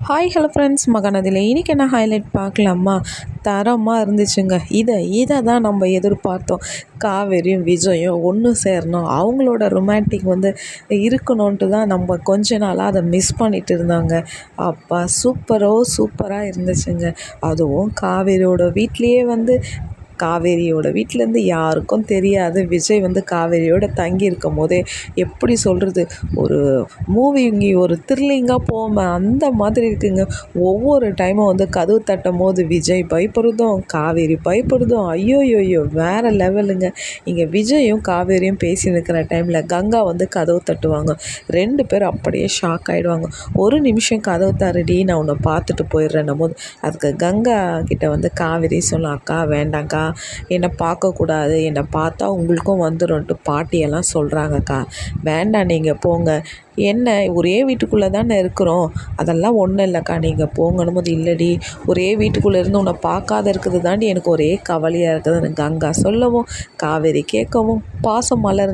Hi hello friends மகனதில் இன்றைக்கி என்ன highlight பார்க்கலாமா? தரமாக இருந்துச்சுங்க. இதை இதை தான் நம்ம எதிர்பார்த்தோம். காவேரியும் விஜயும் ஒன்று சேரணும். அவங்களோட ரொமான்டிக் வந்து இருக்கணுன்ட்டு தான் நம்ம கொஞ்ச நாளாக அதை மிஸ் பண்ணிட்டு இருந்தாங்க. அப்பா சூப்பரோ சூப்பராக இருந்துச்சுங்க. அதுவும் காவேரியோட வீட்லேயே வந்து காவேரியோட வீட்டிலேருந்து யாருக்கும் தெரியாது. விஜய் வந்து காவேரியோட தங்கி இருக்கும் போதே எப்படி சொல்கிறது ஒரு மூவி இங்கே ஒரு த்ரில்லிங்காக போவோமே அந்த மாதிரி இருக்குங்க. ஒவ்வொரு டைமும் வந்து கதவு தட்டும் போது விஜய் பயப்படுறதும் காவேரி பயப்படுறதும் ஐயோ வேறு லெவலுங்க இங்கே விஜயும் காவேரியும் பேசி நிற்கிற டைமில் கங்கா வந்து கதவு தட்டுவாங்க. ரெண்டு பேரும் அப்படியே ஷாக் ஆகிடுவாங்க ஒரு நிமிஷம் கதவு தரடி நான் உன்னை பார்த்துட்டு போயிடுறேன் போது அதுக்கு கங்கா கிட்ட வந்து காவேரி சொல்லும் அக்கா வேண்டாங்க்கா என்னை பார்க்கக்கூடாது என்னை பார்த்தா உங்களுக்கும் வந்துடும்ட்டு பாட்டியெல்லாம் சொல்கிறாங்கக்கா வேண்டாம் நீங்கள் போங்க. என்ன ஒரே வீட்டுக்குள்ளே தானே இருக்கிறோம். அதெல்லாம் ஒன்றும் இல்லைக்கா நீங்கள் போங்கணும் போது இல்லடி. ஒரே வீட்டுக்குள்ளே இருந்து உன்னை பார்க்காத இருக்குது தாண்டி எனக்கு ஒரே கவலையாக இருக்குதுன்னு கங்கா சொல்லவும் காவேரி கேட்கவும் பாசம் மலர்